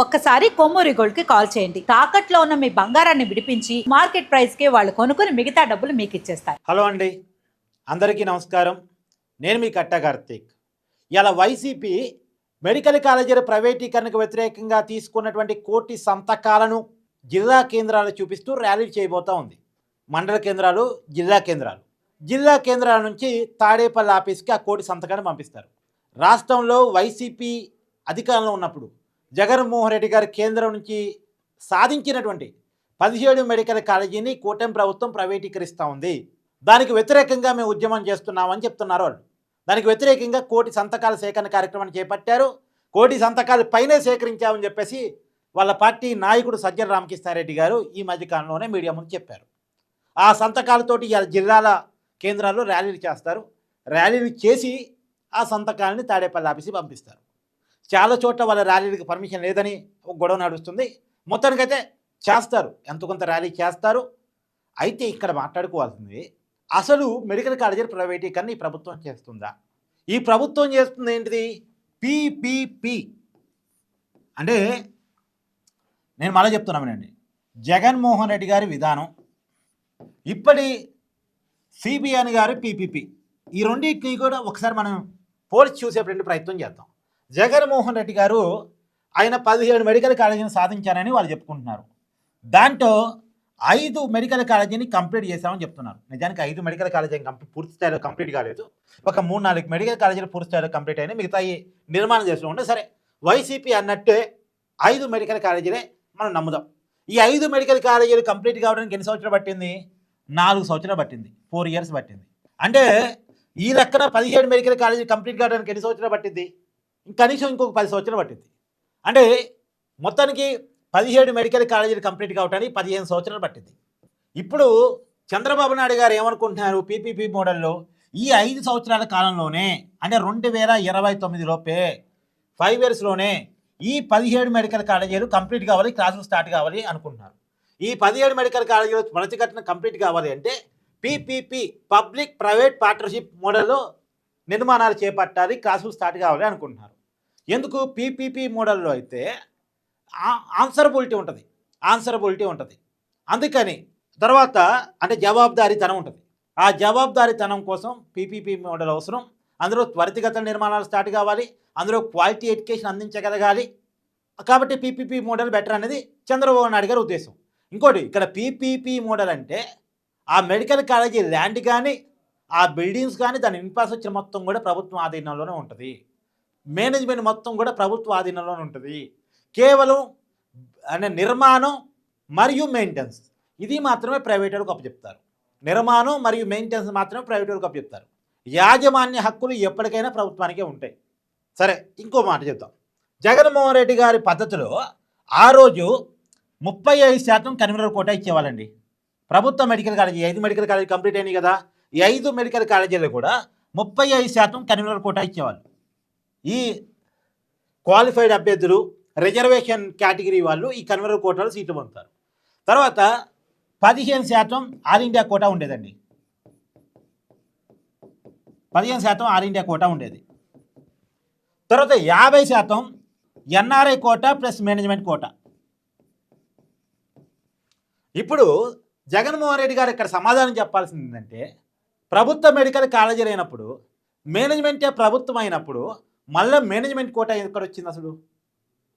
ఒక్కసారి కొమ్మూరి గోల్డ్కి కాల్ చేయండి. తాకట్లో ఉన్న మీ బంగారాన్ని విడిపించి మార్కెట్ ప్రైస్కి వాళ్ళు కొనుక్కుని మిగతా డబ్బులు మీకు ఇచ్చేస్తారు. హలో అండి. అందరికీ నమస్కారం. నేను మీ కట్ట కార్తీక్. ఇలా వైసీపీ మెడికల్ కాలేజీల ప్రైవేటీకరణకు వ్యతిరేకంగా తీసుకున్నటువంటి కోటి సంతకాలను జిల్లా కేంద్రాలు చూపిస్తూ ర్యాలీ చేయబోతా ఉంది. మండల కేంద్రాలు జిల్లా కేంద్రాలు. జిల్లా కేంద్రాల నుంచి తాడేపల్లి ఆఫీస్కి ఆ కోటి సంతకాన్ని పంపిస్తారు. రాష్ట్రంలో వైసీపీ అధికారంలో ఉన్నప్పుడు జగన్మోహన్ రెడ్డి గారి కేంద్రం నుంచి సాధించినటువంటి పదిహేడు మెడికల్ కాలేజీని కూటమి ప్రభుత్వం ప్రైవేటీకరిస్తూ ఉంది. దానికి వ్యతిరేకంగా మేము ఉద్యమం చేస్తున్నామని చెప్తున్నారు వాళ్ళు. దానికి వ్యతిరేకంగా కోటి సంతకాల సేకరణ కార్యక్రమాన్ని చేపట్టారు. కోటి సంతకాలు పైనే సేకరించామని చెప్పేసి వాళ్ళ పార్టీ నాయకుడు సజ్జల రామకృష్ణారెడ్డి గారు ఈ మధ్యకాలంలోనే మీడియా ముందు చెప్పారు. ఆ సంతకాలతోటి ఇవాళ జిల్లాల కేంద్రాల్లో ర్యాలీలు చేస్తారు. ర్యాలీలు చేసి ఆ సంతకాలని తాడేపల్లి ఆఫీస్కి పంపిస్తారు. చాలా చోట్ల వాళ్ళ ర్యాలీలకు పర్మిషన్ లేదని ఒక గొడవ నడుస్తుంది. మొత్తానికైతే చేస్తారు. ఎంత కొంత ర్యాలీ చేస్తారు? అయితే ఇక్కడ మాట్లాడుకోవాల్సింది అసలు మెడికల్ కాలేజీల ప్రైవేటీకరణ ఈ ప్రభుత్వం చేస్తుందా? ఈ ప్రభుత్వం చేస్తుంది ఏంటిది? పీపీపీ. అంటే నేను మళ్ళీ చెప్తున్నామనండి జగన్మోహన్ రెడ్డి గారి విధానం ఇప్పటి సిబిఎన్ గారు పీపీపీ. ఈ రెండింటిని కూడా ఒకసారి మనం పోల్చి చూసేటువంటి ప్రయత్నం చేద్దాం. జగన్మోహన్ రెడ్డి గారు ఆయన పదిహేడు మెడికల్ కాలేజీని సాధించారని వాళ్ళు చెప్పుకుంటున్నారు. దాంట్లో ఐదు మెడికల్ కాలేజీని కంప్లీట్ చేశామని చెప్తున్నారు. నిజానికి ఐదు మెడికల్ కాలేజీ కంప్లీట్ పూర్తి స్థాయిలో కంప్లీట్ కాలేదు. ఒక మూడు నాలుగు మెడికల్ కాలేజీలు పూర్తి స్థాయిలో కంప్లీట్ అయినాయి. మిగతా నిర్మాణం చేస్తూ ఉంటే సరే వైసీపీ అన్నట్టే ఐదు మెడికల్ కాలేజీలే మనం నమ్ముదాం. ఈ ఐదు మెడికల్ కాలేజీలు కంప్లీట్ కావడానికి ఎన్ని సంవత్సరాలు పట్టింది? నాలుగు సంవత్సరాలు పట్టింది. ఫోర్ ఇయర్స్ పట్టింది. అంటే ఈ లెక్కన పదిహేడు మెడికల్ కాలేజీ కంప్లీట్ కావడానికి ఎన్ని సంవత్సరాలు పట్టింది? కనీసం ఇంకొక పది సంవత్సరాలు పట్టింది. అంటే మొత్తానికి పదిహేడు మెడికల్ కాలేజీలు కంప్లీట్ కావడానికి పదిహేను సంవత్సరాలు పట్టింది. ఇప్పుడు చంద్రబాబు నాయుడు గారు ఏమనుకుంటున్నారు పీపీపీ మోడల్లో ఈ ఐదు సంవత్సరాల కాలంలోనే అంటే రెండు వేల ఇరవై తొమ్మిది లోపే ఫైవ్ ఇయర్స్లోనే ఈ పదిహేడు మెడికల్ కాలేజీలు కంప్లీట్ కావాలి క్లాసులు స్టార్ట్ కావాలి అనుకుంటున్నారు. ఈ పదిహేడు మెడికల్ కాలేజీలు మొదటి కంప్లీట్ కావాలి అంటే పీపీపీ పబ్లిక్ ప్రైవేట్ పార్ట్నర్షిప్ మోడల్లో నిర్మాణాలు చేపట్టాలి క్లాసులు స్టార్ట్ కావాలి అనుకుంటున్నారు. ఎందుకు? పీపీపీ మోడల్లో అయితే ఆన్సరబిలిటీ ఉంటుంది. ఆన్సరబిలిటీ ఉంటుంది. అందుకని తర్వాత అంటే జవాబుదారీతనం ఉంటుంది. ఆ జవాబుదారీతనం కోసం పీపీపీ మోడల్ అవసరం. అందులో త్వరితగత నిర్మాణాలు స్టార్ట్ కావాలి. అందులో క్వాలిటీ ఎడ్యుకేషన్ అందించగలగాలి. కాబట్టి పీపీపీ మోడల్ బెటర్ అనేది చంద్రబాబు నాయుడు గారి ఉద్దేశం. ఇంకోటి ఇక్కడ పీపీపీ మోడల్ అంటే ఆ మెడికల్ కాలేజీ ల్యాండ్ కానీ ఆ బిల్డింగ్స్ కానీ దాని ఇన్ఫ్రాస్ట్రక్చర్ మొత్తం కూడా ప్రభుత్వం ఆధీనంలోనే ఉంటుంది. మేనేజ్మెంట్ మొత్తం కూడా ప్రభుత్వ ఆధీనంలో ఉంటుంది. కేవలం అనే నిర్మాణం మరియు మెయింటెనెన్స్ ఇది మాత్రమే ప్రైవేట్ వాళ్ళకి అప్పచెప్తారు నిర్మాణం మరియు మెయింటెనెన్స్ మాత్రమే ప్రైవేట్ వాళ్ళకి అప్పచెప్తారు యాజమాన్య హక్కులు ఎప్పటికైనా ప్రభుత్వానికే ఉంటాయి. సరే ఇంకో మాట చెప్తాం జగన్మోహన్ రెడ్డి గారి పద్ధతిలో ఆ రోజు ముప్పై ఐదు శాతం కన్వీనర్ కోట ఇచ్చేవాళ్ళండి. ప్రభుత్వ మెడికల్ కాలేజీ ఐదు మెడికల్ కాలేజీ కంప్లీట్ అయినాయి కదా. ఈ ఐదు మెడికల్ కాలేజీలు కూడా ముప్పై ఐదు శాతం కన్వీనర్ కోట ఇచ్చేవాళ్ళు. ఈ క్వాలిఫైడ్ అభ్యర్థులు రిజర్వేషన్ కేటగిరీ వాళ్ళు ఈ కన్వర్ కోటాలో సీట్లు పొందుతారు. తర్వాత పదిహేను శాతం ఆల్ ఇండియా కోటా ఉండేదండి. పదిహేను శాతం ఆల్ ఇండియా కోటా ఉండేది. తర్వాత యాభై శాతం NRI quota plus management quota. ఇప్పుడు జగన్మోహన్ రెడ్డి గారు ఇక్కడ సమాధానం చెప్పాల్సింది ఏంటంటే ప్రభుత్వ మెడికల్ కాలేజీలు అయినప్పుడు మేనేజ్మెంటే ప్రభుత్వం అయినప్పుడు మళ్ళీ మేనేజ్మెంట్ కోటా ఎక్కడ వచ్చింది అసలు?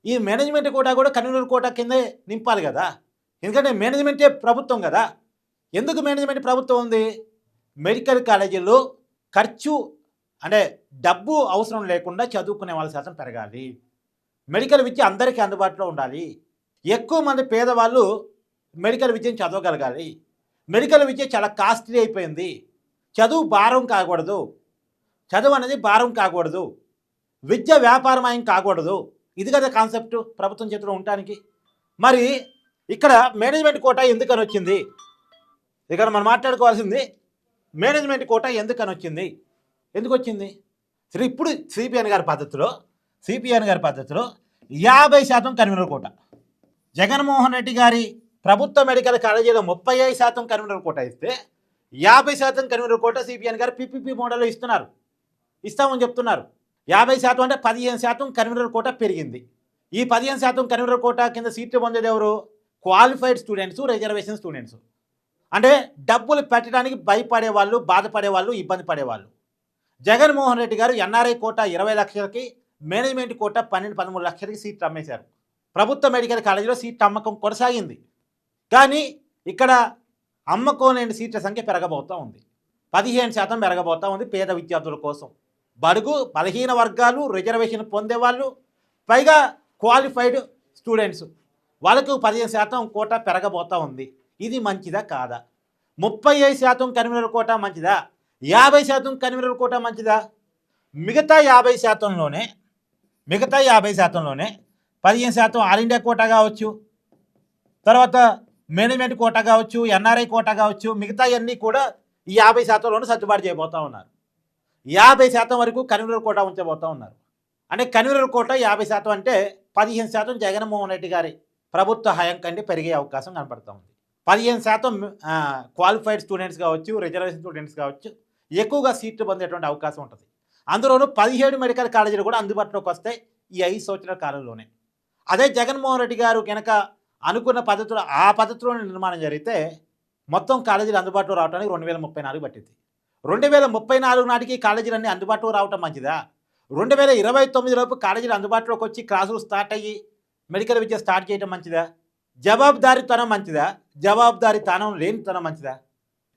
ఈ మేనేజ్మెంట్ కోటా కూడా కన్వీనర్ కోటా కిందే నింపాలి కదా? ఎందుకంటే మేనేజ్మెంటే ప్రభుత్వం కదా. ఎందుకు మేనేజ్మెంట్ ప్రభుత్వం ఉంది? మెడికల్ కాలేజీల్లో ఖర్చు అంటే డబ్బు అవసరం లేకుండా చదువుకునే వాళ్ళ శాతం పెరగాలి. మెడికల్ విద్య అందరికీ అందుబాటులో ఉండాలి. ఎక్కువ మంది పేదవాళ్ళు మెడికల్ విద్యను చదవగలగాలి. మెడికల్ విద్య చాలా కాస్ట్లీ అయిపోయింది. చదువు భారం కాకూడదు. చదువు అనేది భారం కాకూడదు. విద్య వ్యాపారమయం కాకూడదు. ఇది కదా కాన్సెప్ట్ ప్రభుత్వం చేతిలో ఉండటానికి. మరి ఇక్కడ మేనేజ్మెంట్ కోట ఎందుకని వచ్చింది? ఇక్కడ మనం మాట్లాడుకోవాల్సింది మేనేజ్మెంట్ కోట ఎందుకని వచ్చింది? ఎందుకు వచ్చింది? శ్రీ ఇప్పుడు సిపిఎన్ గారి పద్ధతిలో సిపిఎన్ గారి పద్ధతిలో యాభై శాతం కన్వీనర్ కోట. జగన్మోహన్ రెడ్డి గారి ప్రభుత్వ మెడికల్ కాలేజీలో ముప్పై ఐదు శాతం కన్వీనర్ కోట ఇస్తే యాభై శాతం కన్వీనర్ కోట సిపిఎన్ గారు పిపిపి మోడల్లో ఇస్తున్నారు. ఇస్తామని చెప్తున్నారు. యాభై శాతం అంటే పదిహేను శాతం కన్వీనర్ కోట పెరిగింది. ఈ పదిహేను శాతం కన్వీనర్ కోట కింద సీట్లు పొందేది ఎవరు? Qualified students reservation students. అంటే డబ్బులు పెట్టడానికి భయపడే వాళ్ళు బాధపడే వాళ్ళు ఇబ్బంది పడేవాళ్ళు. జగన్మోహన్ రెడ్డి గారు ఎన్ఆర్ఐ కోట ఇరవై లక్షలకి మేనేజ్మెంట్ కోట పన్నెండు పదమూడు లక్షలకి సీట్లు అమ్మేశారు. ప్రభుత్వ మెడికల్ కాలేజీలో సీట్ అమ్మకం కొనసాగింది. కానీ ఇక్కడ అమ్మకోలేని సీట్ల సంఖ్య పెరగబోతూ ఉంది. పదిహేను శాతం పెరగబోతూ ఉంది పేద విద్యార్థుల కోసం. బడుగు బలహీన వర్గాలు రిజర్వేషన్ పొందేవాళ్ళు పైగా క్వాలిఫైడ్ స్టూడెంట్స్ వాళ్ళకు పదిహేను శాతం కోట పెరగబోతూ ఉంది. ఇది మంచిదా కాదా? ముప్పై ఐదు శాతం కన్వీనర్ కోట మంచిదా? యాభై శాతం కన్వీనర్ కోట మంచిదా? మిగతా యాభై శాతంలోనే మిగతా యాభై శాతంలోనే పదిహేను శాతం ఆల్ ఇండియా కోట కావచ్చు తర్వాత మేనేజ్మెంట్ కోట కావచ్చు ఎన్ఆర్ఐ కోట కావచ్చు మిగతా అన్నీ కూడా ఈ యాభై శాతంలోనే సర్దుబాటు చేయబోతూ ఉన్నారు. యాభై శాతం వరకు కన్వీనర్ కోట ఉంచబోతూ ఉన్నారు. అంటే కన్వీనర్ కోట యాభై శాతం అంటే పదిహేను శాతం జగన్మోహన్ రెడ్డి గారి ప్రభుత్వ హయం కంటే పెరిగే అవకాశం కనపడుతూ ఉంది. పదిహేను శాతం క్వాలిఫైడ్ స్టూడెంట్స్ కావచ్చు రిజర్వేషన్ స్టూడెంట్స్ కావచ్చు ఎక్కువగా సీట్లు పొందేటువంటి అవకాశం ఉంటుంది. అందులోనూ పదిహేడు మెడికల్ కాలేజీలు కూడా అందుబాటులోకి వస్తాయి ఈ ఐదు సంవత్సరాల కాలంలోనే. అదే జగన్మోహన్ రెడ్డి గారు కనుక అనుకున్న పద్ధతిలో ఆ పద్ధతిలోనే నిర్మాణం జరిగితే మొత్తం కాలేజీలు అందుబాటులో రావడానికి రెండు వేల ముప్పై నాలుగు పట్టింది రెండు వేల ముప్పై నాలుగు నాటికి కాలేజీలన్నీ అందుబాటులో రావటం మంచిదా? రెండు వేల ఇరవై తొమ్మిదిలోపు కాలేజీలు అందుబాటులోకి వచ్చి క్లాసులు స్టార్ట్ అయ్యి మెడికల్ విద్య స్టార్ట్ చేయడం మంచిదా? జవాబుదారీతనం మంచిదా? జవాబుదారీతనం లేనితనం మంచిదా?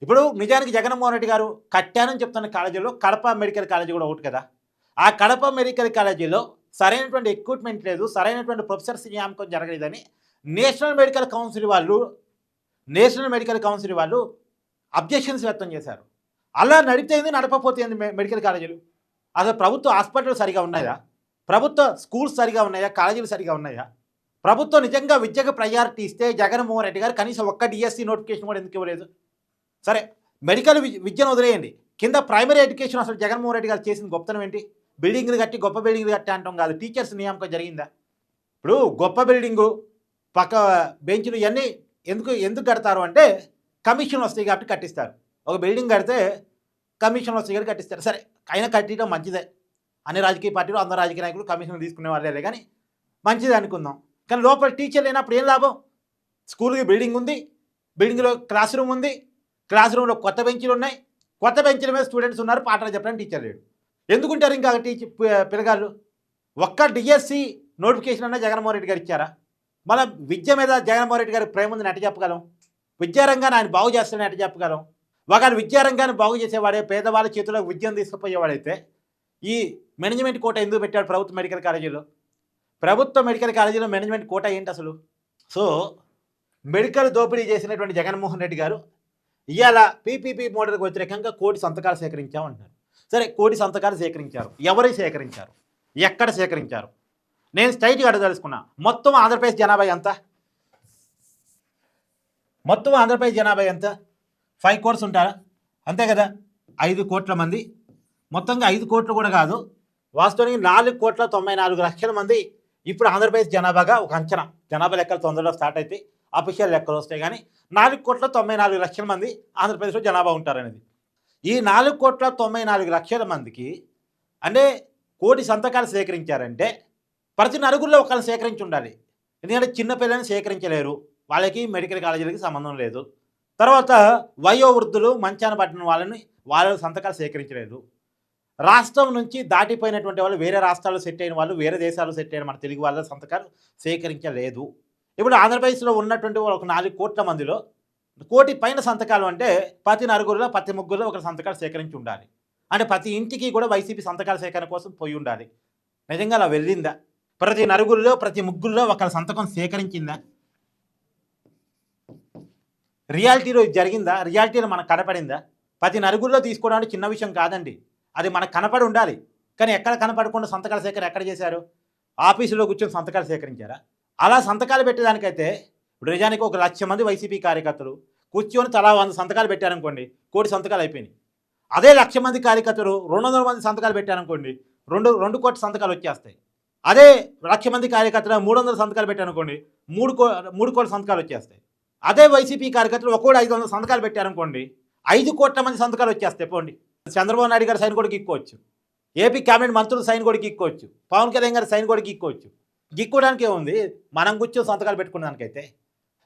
ఇప్పుడు నిజానికి జగన్మోహన్ రెడ్డి గారు కట్టానని చెప్తున్న కాలేజీలో కడప మెడికల్ కాలేజీ కూడా ఒకటి కదా. ఆ కడప మెడికల్ కాలేజీలో సరైనటువంటి ఎక్విప్మెంట్ లేదు సరైనటువంటి ప్రొఫెసర్స్ నియామకం జరగలేదని నేషనల్ మెడికల్ కౌన్సిల్ వాళ్ళు నేషనల్ మెడికల్ కౌన్సిల్ వాళ్ళు అబ్జెక్షన్స్ వ్యక్తం చేశారు. అలా నడిపితేంది నడపపోతుంది మెడికల్ కాలేజీలు? అసలు ప్రభుత్వ హాస్పిటల్ సరిగా ఉన్నాయా? ప్రభుత్వ స్కూల్స్ సరిగా ఉన్నాయా? కాలేజీలు సరిగా ఉన్నాయా? ప్రభుత్వం నిజంగా విద్యకు ప్రయారిటీ ఇస్తే జగన్మోహన్ రెడ్డి గారు కనీసం ఒక్క డిఎస్సి నోటిఫికేషన్ కూడా ఎందుకు ఇవ్వలేదు? సరే మెడికల్ విద్యను వదిలేయండి. కింద ప్రైమరీ ఎడ్యుకేషన్ అసలు జగన్మోహన్ రెడ్డి గారు చేసిన గొప్పతనం ఏంటి? బిల్డింగ్లు కట్టి గొప్ప బిల్డింగ్లు కట్టి అంటాం కాదు. టీచర్స్ నియామకం జరిగిందా? ఇప్పుడు గొప్ప బిల్డింగు పక్క బెంచ్లు ఇవన్నీ ఎందుకు ఎందుకు కడతారు అంటే కమిషన్ వస్తాయి కాబట్టి కట్టిస్తారు. ఒక బిల్డింగ్ కడితే కమిషన్ వస్తాయి కాబట్టి కట్టిస్తారు. సరే అయినా కట్టడం మంచిదే. అన్ని రాజకీయ పార్టీలు అందరు రాజకీయ నాయకులు కమిషన్ తీసుకునే వాళ్ళే కానీ మంచిది అనుకుందాం. కానీ లోపల టీచర్ లేనప్పుడు ఏం లాభం? స్కూల్కి బిల్డింగ్ ఉంది బిల్డింగ్లో క్లాస్ రూమ్ ఉంది క్లాస్ రూమ్లో కొత్త బెంచీలు ఉన్నాయి కొత్త బెంచీల మీద స్టూడెంట్స్ ఉన్నారు పాఠాలు చెప్పడానికి టీచర్ లేడు. ఎందుకుంటారు ఇంకా టీచర్ పిల్లగాళ్ళు? ఒక్క డిఎస్సి నోటిఫికేషన్ అన్న జగన్మోహన్ రెడ్డి గారు ఇచ్చారా? మళ్ళీ విద్య మీద జగన్మోహన్ రెడ్డి గారి ప్రేమ ఉందని ఎట్ట చెప్పగలం? విద్యారంగాన్ని ఆయన బాగు చేస్తాడని ఎట్ట చెప్పగలం? ఒకవేళ విద్యారంగాన్ని బాగు చేసేవాడే పేదవాళ్ళ చేతిలో విద్యను తీసుకుపోయేవాడైతే ఈ మేనేజ్మెంట్ కోట ఎందుకు పెట్టాడు ప్రభుత్వ మెడికల్ కాలేజీలో? ప్రభుత్వ మెడికల్ కాలేజీలో మేనేజ్మెంట్ కోట ఏంటి అసలు? సో మెడికల్ దోపిడీ చేసినటువంటి జగన్మోహన్ రెడ్డి గారు ఇవాళ పీపీపీ మోడల్కి వ్యతిరేకంగా కోటి సంతకాలు సేకరించామంటున్నారు. సరే కోటి సంతకాలు సేకరించారు. ఎవరు సేకరించారు? ఎక్కడ సేకరించారు? నేను స్ట్రైట్గా అడగదలుచుకున్నా మొత్తం ఆంధ్రప్రదేశ్ జనాభా ఎంత? మొత్తం ఆంధ్రప్రదేశ్ జనాభా ఎంత? ఫైవ్ కోర్స్ ఉంటారా? అంతే కదా? ఐదు కోట్ల మంది. మొత్తంగా ఐదు కోట్లు కూడా కాదు. వాస్తవానికి నాలుగు కోట్ల తొంభై నాలుగు లక్షల మంది ఇప్పుడు ఆంధ్రప్రదేశ్ జనాభాగా ఒక అంచనా. జనాభా లెక్కలు తొందరలో స్టార్ట్ అయితే అఫీషియల్ లెక్కలు వస్తాయి కానీ నాలుగు కోట్ల తొంభై నాలుగు లక్షల మంది ఆంధ్రప్రదేశ్లో జనాభా ఉంటారనేది. ఈ నాలుగు కోట్ల తొంభై నాలుగు లక్షల మందికి అంటే కోటి సంతకాలు సేకరించారంటే ప్రతి నలుగురిలో ఒకరిని సేకరించి ఉండాలి. ఎందుకంటే చిన్నపిల్లల్ని సేకరించలేరు. వాళ్ళకి మెడికల్ కాలేజీలకి సంబంధం లేదు. తర్వాత వయోవృద్ధులు మంచాన పట్టిన వాళ్ళని వాళ్ళ సంతకాలు సేకరించలేదు. రాష్ట్రం నుంచి దాటిపోయినటువంటి వాళ్ళు వేరే రాష్ట్రాల్లో సెట్ అయిన వాళ్ళు వేరే దేశాల్లో సెట్ అయిన మన తెలుగు వాళ్ళ సంతకాలు సేకరించలేదు. ఇప్పుడు ఆంధ్రప్రదేశ్లో ఉన్నటువంటి ఒక నాలుగు కోట్ల మందిలో కోటి పైన సంతకాలు అంటే ప్రతి నలుగురిలో ప్రతి ముగ్గురులో ఒక సంతకాలు సేకరించి ఉండాలి. అంటే ప్రతి ఇంటికి కూడా వైసీపీ సంతకాల సేకరణ కోసం పోయి ఉండాలి. నిజంగా అలా వెళ్ళిందా? ప్రతి నలుగురిలో ప్రతి ముగ్గురులో ఒకరి సంతకం సేకరించిందా? రియాలిటీలో ఇది జరిగిందా? రియాలిటీలో మనకు కనపడిందా? ప్రతి నలుగురిలో తీసుకోవడం చిన్న విషయం కాదండి. అది మనకు కనపడి ఉండాలి. కానీ ఎక్కడ కనపడకుండా సంతకాల సేకరణ ఎక్కడ చేశారు? ఆఫీసులో కూర్చొని సంతకాలు సేకరించారా? అలా సంతకాలు పెట్టేదానికైతే ఇప్పుడు నిజానికి ఒక లక్ష మంది వైసీపీ కార్యకర్తలు కూర్చొని తలా వంద సంతకాలు పెట్టారనుకోండి కోటి సంతకాలు అయిపోయినాయి. అదే లక్ష మంది కార్యకర్తలు రెండు వందల మంది సంతకాలు పెట్టారనుకోండి రెండు రెండు కోట్ల సంతకాలు వచ్చేస్తాయి. అదే లక్ష మంది కార్యకర్తలు మూడు వందల సంతకాలు పెట్టారనుకోండి మూడు కో మూడు కోట్ల సంతకాలు వచ్చేస్తాయి. అదే వైసీపీ కార్యకర్తలు ఒక్కోడు ఐదు వందల సంతకాలు పెట్టారనుకోండి ఐదు కోట్ల మంది సంతకాలు వచ్చేస్తాయి. పోండి. చంద్రబాబు నాయుడు గారి సైన్ కూడా గిక్కోవచ్చు. ఏపీ క్యాబినెట్ మంత్రులు సైన్ కూడా గిక్కోవచ్చు. పవన్ కళ్యాణ్ గారి సైన్ కూడా గిక్కోవచ్చు. గిక్కోవడానికి ఏముంది? మనం కూర్చొని సంతకాలు పెట్టుకున్నానికైతే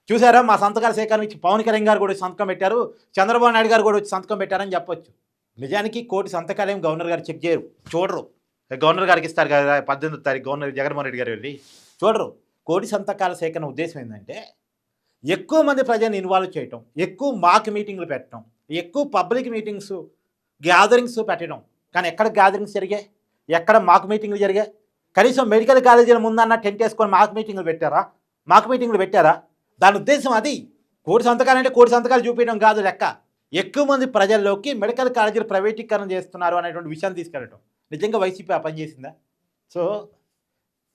చూసారా? మా సంతకాల సేకరణ ఇచ్చి పవన్ కళ్యాణ్ గారు కూడా సంతకం పెట్టారు. చంద్రబాబు నాయుడు గారు కూడా వచ్చి సంతకం పెట్టారని చెప్పొచ్చు. నిజానికి కోటి సంతకాలు ఏం గవర్నర్ గారు చెక్ చేయరు. చూడరు. గవర్నర్ గారికి ఇస్తారు కదా పద్దెనిమిది తారీఖు గవర్నర్ జగన్మోహన్ రెడ్డి గారు వెళ్ళి. చూడరు. కోటి సంతకాల సేకరణ ఉద్దేశం ఏంటంటే ఎక్కువ మంది ప్రజలను ఇన్వాల్వ్ చేయటం ఎక్కువ మాక్ మీటింగ్లు పెట్టడం ఎక్కువ పబ్లిక్ మీటింగ్స్ గ్యాదరింగ్స్ పెట్టడం. కానీ ఎక్కడ గ్యాదరింగ్స్ జరిగాయి? ఎక్కడ మాక్ మీటింగ్లు జరిగాయి? కనీసం మెడికల్ కాలేజీల ముందన్న టెంట్ వేసుకొని మాక్ మీటింగ్లు పెట్టారా? మాక్ మీటింగ్లు పెట్టారా? దాని ఉద్దేశం అది. కోటి సంతకాలు అంటే కోటి సంతకాలు చూపించడం కాదు లెక్క. ఎక్కువ మంది ప్రజల్లోకి మెడికల్ కాలేజీలు ప్రైవేటీకరణ చేస్తున్నారు అనేటువంటి విషయాన్ని తీసుకెళ్ళటం. నిజంగా వైసీపీ ఆ సో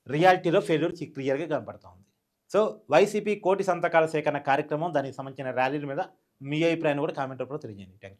రియాలిటీలో ఫెయిల్యూర్ క్లియర్గా కనపడుతుంది సో వైసీపీ కోటి సంతకాల సేకరణ కార్యక్రమం దానికి సంబంధించిన ర్యాలీల మీద మీ అభిప్రాయాన్ని కూడా కామెంట్ రూపంలో తెలియజేయండి. Thank you